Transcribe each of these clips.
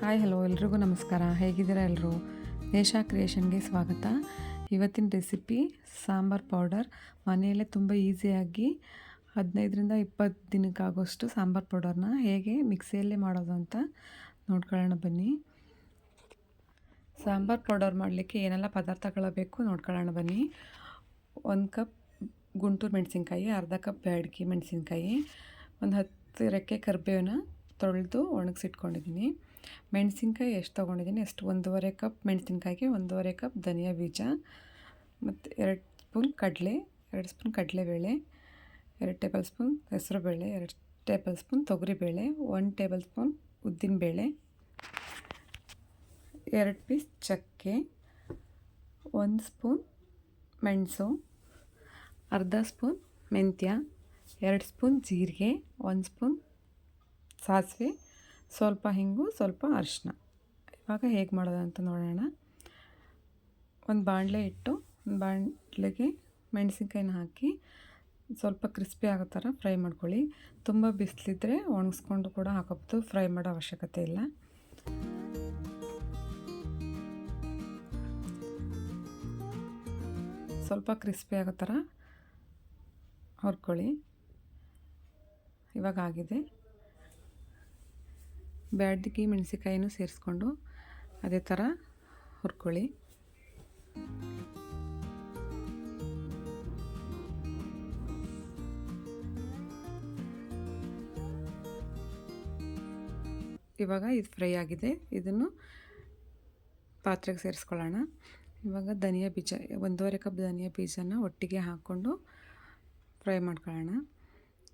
Hi, hello, ಎಲ್ರಿಗೂ ನಮಸ್ಕಾರ. ಹೇಗಿದ್ದೀರಾ ಎಲ್ಲರೂ ನೇಷಾ ಕ್ರಿಯೇಷನ್ಗೆ ಸ್ವಾಗತ. ಇವತ್ತಿನ ರೆಸಿಪಿ ಸಾಂಬಾರ್ ಪೌಡರ್. ಮನೆಯಲ್ಲೇ ತುಂಬ ಈಸಿಯಾಗಿ ಹದಿನೈದರಿಂದ ಇಪ್ಪತ್ತು ದಿನಕ್ಕಾಗೋಷ್ಟು ಸಾಂಬಾರ್ ಪೌಡರ್ನ ಹೇಗೆ ಮಿಕ್ಸಿಯಲ್ಲೇ ಮಾಡೋದು ಅಂತ ನೋಡ್ಕೊಳ್ಳೋಣ ಬನ್ನಿ. ಸಾಂಬಾರ್ ಪೌಡರ್ ಮಾಡಲಿಕ್ಕೆ ಏನೆಲ್ಲ ಪದಾರ್ಥಗಳು ಬೇಕು ನೋಡ್ಕೊಳ್ಳೋಣ ಬನ್ನಿ. ಒಂದು ಕಪ್ ಗುಂಟೂರು ಮೆಣಸಿನ್ಕಾಯಿ, ಅರ್ಧ ಕಪ್ ಬ್ಯಾಡಗಿ ಮೆಣಸಿನ್ಕಾಯಿ, ಒಂದು ಹತ್ತು ರೆಕ್ಕೆ ಕರಿಬೇವನ್ನ ತೊಳೆದು ಒಣಗಿಸಿಟ್ಕೊಂಡಿದ್ದೀನಿ. ಮೆಣಸಿನ್ಕಾಯಿ ಎಷ್ಟು ತೊಗೊಂಡಿದ್ದೀನಿ? ಎಷ್ಟು? ಒಂದೂವರೆ ಕಪ್ ಮೆಣಸಿನ್ಕಾಯಿಗೆ ಒಂದೂವರೆ ಕಪ್ ಧನಿಯಾ ಬೀಜ, ಮತ್ತು ಎರಡು ಸ್ಪೂನ್ ಕಡಲೆ, ಎರಡು ಸ್ಪೂನ್ ಕಡಲೆಬೇಳೆ, ಎರಡು ಟೇಬಲ್ ಸ್ಪೂನ್ ಹೆಸರುಬೇಳೆ, ಎರಡು ಟೇಬಲ್ ಸ್ಪೂನ್ ತೊಗರಿಬೇಳೆ ಒನ್ ಟೇಬಲ್ ಸ್ಪೂನ್ ಉದ್ದಿನಬೇಳೆ, ಎರಡು ಪೀಸ್ ಚಕ್ಕೆ, ಒಂದು ಸ್ಪೂನ್ ಮೆಣಸು, ಅರ್ಧ ಸ್ಪೂನ್ ಮೆಂತ್ಯ, ಎರಡು ಸ್ಪೂನ್ ಜೀರಿಗೆ, ಒಂದು ಸ್ಪೂನ್ ಸಾಸಿವೆ ಸ್ವಲ್ಪ ಹಿಂಗು, ಸ್ವಲ್ಪ ಅರಿಶಿನ ಇವಾಗ ಹೇಗೆ ಮಾಡೋದು ಅಂತ ನೋಡೋಣ. ಒಂದು ಬಾಣಲೆ ಇಟ್ಟು, ಒಂದು ಬಾಣಲೆಗೆ ಮೆಣಸಿನ್ಕಾಯಿನ ಹಾಕಿ ಸ್ವಲ್ಪ ಕ್ರಿಸ್ಪಿ ಆಗೋ ಥರ ಫ್ರೈ ಮಾಡ್ಕೊಳ್ಳಿ. ತುಂಬ ಬಿಸಿಲಿದ್ರೆ ಒಣಗಿಸ್ಕೊಂಡು ಕೂಡ ಹಾಕೋಬೋದು ಫ್ರೈ ಮಾಡೋ ಅವಶ್ಯಕತೆ ಇಲ್ಲ. ಸ್ವಲ್ಪ ಕ್ರಿಸ್ಪಿ ಆಗೋ ಥರ ಹುರ್ಕೊಳ್ಳಿ. ಇವಾಗ ಆಗಿದೆ. ಬ್ಯಾಡಗಿ ಮೆಣಸಿಕಾಯಿನೂ ಸೇರಿಸ್ಕೊಂಡು ಅದೇ ಥರ ಹುರ್ಕೊಳ್ಳಿ. ಇವಾಗ ಇದು ಫ್ರೈ ಆಗಿದೆ. ಇದನ್ನು ಪಾತ್ರೆಗೆ ಸೇರಿಸ್ಕೊಳ್ಳೋಣ. ಇವಾಗ ಧನಿಯಾ ಬೀಜ, ಒಂದೂವರೆ ಕಪ್ ಧನಿಯಾ ಬೀಜನ ಒಟ್ಟಿಗೆ ಹಾಕ್ಕೊಂಡು ಫ್ರೈ ಮಾಡ್ಕೊಳ್ಳೋಣ.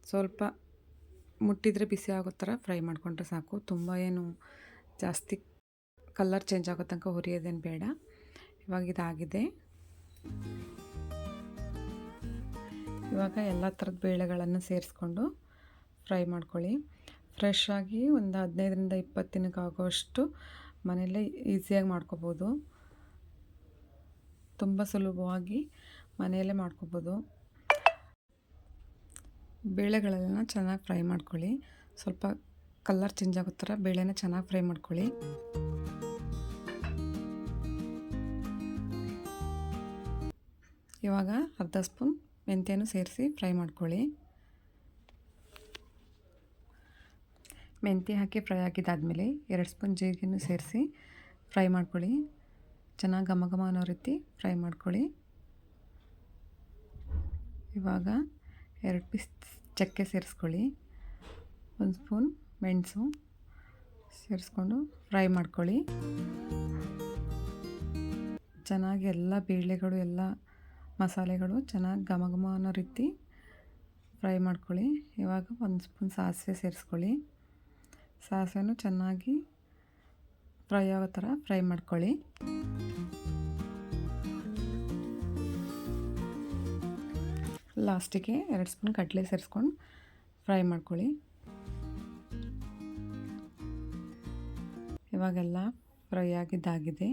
ಸ್ವಲ್ಪ ಮುಟ್ಟಿದರೆ ಬಿಸಿ ಆಗೋ ಥರ ಫ್ರೈ ಮಾಡಿಕೊಂಡ್ರೆ ಸಾಕು. ತುಂಬ ಏನು ಜಾಸ್ತಿ ಕಲರ್ ಚೇಂಜ್ ಆಗೋ ತನಕ ಹುರಿಯೋದೇನು ಬೇಡ. ಇವಾಗ ಇದಾಗಿದೆ. ಇವಾಗ ಎಲ್ಲ ಥರದ ಬೇಳೆಗಳನ್ನು ಸೇರಿಸ್ಕೊಂಡು ಫ್ರೈ ಮಾಡ್ಕೊಳ್ಳಿ. ಫ್ರೆಶ್ ಆಗಿ ಒಂದು ಹದಿನೈದರಿಂದ ಇಪ್ಪತ್ತು ದಿನಕ್ಕೆ ಆಗೋಷ್ಟು ಮನೆಯಲ್ಲೇ ಈಸಿಯಾಗಿ ಮಾಡ್ಕೋಬೋದು. ತುಂಬ ಸುಲಭವಾಗಿ ಮನೆಯಲ್ಲೇ ಮಾಡ್ಕೋಬೋದು. ಬೇಳೆಗಳೆಲ್ಲ ಚೆನ್ನಾಗಿ ಫ್ರೈ ಮಾಡ್ಕೊಳ್ಳಿ. ಸ್ವಲ್ಪ ಕಲರ್ ಚೇಂಜ್ ಆಗೋ ಥರ ಬೇಳೆನ ಚೆನ್ನಾಗಿ ಫ್ರೈ ಮಾಡ್ಕೊಳ್ಳಿ. ಇವಾಗ ಅರ್ಧ ಸ್ಪೂನ್ ಮೆಂತ್ಯನೂ ಸೇರಿಸಿ ಫ್ರೈ ಮಾಡ್ಕೊಳ್ಳಿ. ಮೆಂತ್ಯ ಹಾಕಿ ಫ್ರೈ ಆಗಿದ್ದಾದಮೇಲೆ ಎರಡು ಸ್ಪೂನ್ ಜೀರಿಗೆನೂ ಸೇರಿಸಿ ಫ್ರೈ ಮಾಡ್ಕೊಳ್ಳಿ. ಚೆನ್ನಾಗಿ ಘಮ ಘಮ ಅನ್ನೋ ರೀತಿ ಫ್ರೈ ಮಾಡ್ಕೊಳ್ಳಿ. ಇವಾಗ ಎರಡು ಪೀಸ್ ಚಕ್ಕೆ ಸೇರಿಸ್ಕೊಳ್ಳಿ. ಒಂದು ಸ್ಪೂನ್ ಮೆಣಸು ಸೇರಿಸ್ಕೊಂಡು ಫ್ರೈ ಮಾಡ್ಕೊಳ್ಳಿ. ಚೆನ್ನಾಗಿ ಎಲ್ಲ ಬೇಳೆಗಳು, ಎಲ್ಲ ಮಸಾಲೆಗಳು ಚೆನ್ನಾಗಿ ಘಮ ಘಮ ಅನ್ನೋ ರೀತಿ ಫ್ರೈ ಮಾಡ್ಕೊಳ್ಳಿ. ಇವಾಗ ಒಂದು ಸ್ಪೂನ್ ಸಾಸಿವೆ ಸೇರಿಸ್ಕೊಳ್ಳಿ. ಸಾಸಿವೆನೂ ಚೆನ್ನಾಗಿ ಫ್ರೈ ಆಗೋ ಥರ ಫ್ರೈ ಮಾಡ್ಕೊಳ್ಳಿ. ಲಾಸ್ಟಿಗೆ ಎರಡು ಸ್ಪೂನ್ ಕಡಲೆ ಸೇರಿಸ್ಕೊಂಡು ಫ್ರೈ ಮಾಡ್ಕೊಳ್ಳಿ. ಇವಾಗೆಲ್ಲ ಫ್ರೈ ಆಗಿದ್ದಾಗಿದೆ.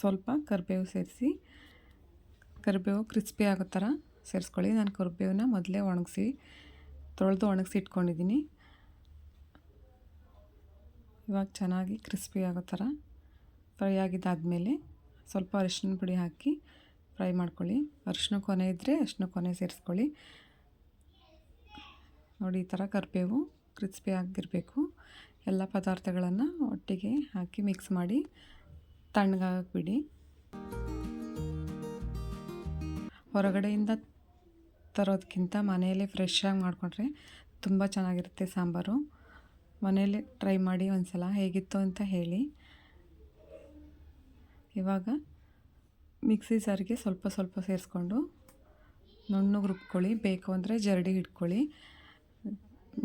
ಸ್ವಲ್ಪ ಕರಿಬೇವು ಸೇರಿಸಿ. ಕರಿಬೇವು ಕ್ರಿಸ್ಪಿ ಆಗೋ ಥರ ಸೇರಿಸ್ಕೊಳ್ಳಿ. ನಾನು ಕರಿಬೇವನ್ನ ಮೊದಲೇ ಒಣಗಿಸಿ, ತೊಳೆದು ಒಣಗಿಸಿ ಇಟ್ಕೊಂಡಿದ್ದೀನಿ ಇವಾಗ ಚೆನ್ನಾಗಿ ಕ್ರಿಸ್ಪಿ ಆಗೋ ಥರ ಫ್ರೈ ಆಗಿದ್ದಾದಮೇಲೆ ಸ್ವಲ್ಪ ಅರಿಶಿನ ಪುಡಿ ಹಾಕಿ ಫ್ರೈ ಮಾಡ್ಕೊಳ್ಳಿ. ಅರಿಶಿನ ಕೊನೆ ಇದ್ದರೆ ಅರಿಶಿನ ಕೊನೆ ಸೇರಿಸ್ಕೊಳ್ಳಿ. ನೋಡಿ, ಈ ಥರ ಕರಿಬೇವು ಕ್ರಿಸ್ಪಿ ಆಗಿರಬೇಕು. ಎಲ್ಲ ಪದಾರ್ಥಗಳನ್ನು ಒಟ್ಟಿಗೆ ಹಾಕಿ ಮಿಕ್ಸ್ ಮಾಡಿ ತಣ್ಣಗಾಗಿಬಿಡಿ. ಹೊರಗಡೆಯಿಂದ ತರೋದಕ್ಕಿಂತ ಮನೆಯಲ್ಲೇ ಫ್ರೆಶ್ ಆಗಿ ಮಾಡಿಕೊಂಡ್ರೆ ತುಂಬ ಚೆನ್ನಾಗಿರುತ್ತೆ ಸಾಂಬಾರು. ಮನೆಯಲ್ಲೇ ಟ್ರೈ ಮಾಡಿ ಒಂದು ಸಲ ಹೇಗಿತ್ತು ಅಂತ ಹೇಳಿ. ಇವಾಗ ಮಿಕ್ಸಿ ಸಾರಿಗೆ ಸ್ವಲ್ಪ ಸ್ವಲ್ಪ ಸೇರಿಸ್ಕೊಂಡು ನುಣ್ಣಗೆ ರುಬ್ಕೊಳ್ಳಿ. ಬೇಕು ಅಂದರೆ ಜರಡಿ ಇಟ್ಕೊಳ್ಳಿ.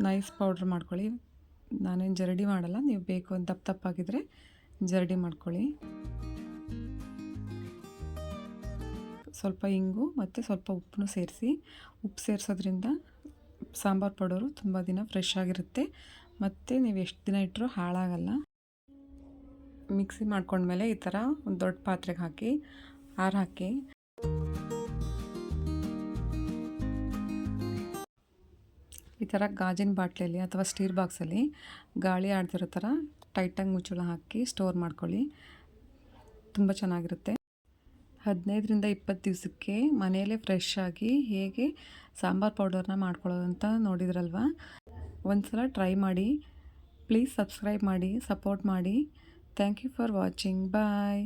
ನೈಸ್ ಪೌಡ್ರ್ ಮಾಡ್ಕೊಳ್ಳಿ. ನಾನೇನು ಜರಡಿ ಮಾಡಲ್ಲ, ನೀವು ಬೇಕು ದಪ್ಪ ದಪ್ಪಾಗಿದ್ದರೆ ಜರಡಿ ಮಾಡ್ಕೊಳ್ಳಿ. ಸ್ವಲ್ಪ ಇಂಗು ಮತ್ತು ಸ್ವಲ್ಪ ಉಪ್ಪನ್ನು ಸೇರಿಸಿ. ಉಪ್ಪು ಸೇರಿಸೋದ್ರಿಂದ ಸಾಂಬಾರು ಪೌಡರು ತುಂಬ ದಿನ ಫ್ರೆಶ್ ಆಗಿರುತ್ತೆ. ಮತ್ತು ನೀವು ಎಷ್ಟು ದಿನ ಇಟ್ಟರೂ ಹಾಳಾಗಲ್ಲ. ಮಿಕ್ಸಿ ಮಾಡ್ಕೊಂಡ್ಮೇಲೆ ಈ ಥರ ಒಂದು ದೊಡ್ಡ ಪಾತ್ರೆಗೆ ಹಾಕಿ ಆರು ಹಾಕಿ. ಈ ಥರ ಗಾಜಿನ ಬಾಟ್ಲಿಯಲ್ಲಿ ಅಥವಾ ಸ್ಟೀಲ್ ಬಾಕ್ಸಲ್ಲಿ ಗಾಳಿ ಆಡ್ತಿರೋ ಥರ ಟೈಟಾಗಿ ಮುಚ್ಚಳ ಹಾಕಿ ಸ್ಟೋರ್ ಮಾಡ್ಕೊಳ್ಳಿ. ತುಂಬ ಚೆನ್ನಾಗಿರುತ್ತೆ. ಹದಿನೈದರಿಂದ ಇಪ್ಪತ್ತು ದಿವಸಕ್ಕೆ ಮನೆಯಲ್ಲೇ ಫ್ರೆಶ್ ಆಗಿ ಹೇಗೆ ಸಾಂಬಾರು ಪೌಡರ್ನ ಮಾಡ್ಕೊಳ್ಳೋದು ಅಂತ ನೋಡಿದ್ರಲ್ವ? ಒಂದು ಸಲ ಟ್ರೈ ಮಾಡಿ. ಪ್ಲೀಸ್ ಸಬ್ಸ್ಕ್ರೈಬ್ ಮಾಡಿ ಸಪೋರ್ಟ್ ಮಾಡಿ. Thank you for watching bye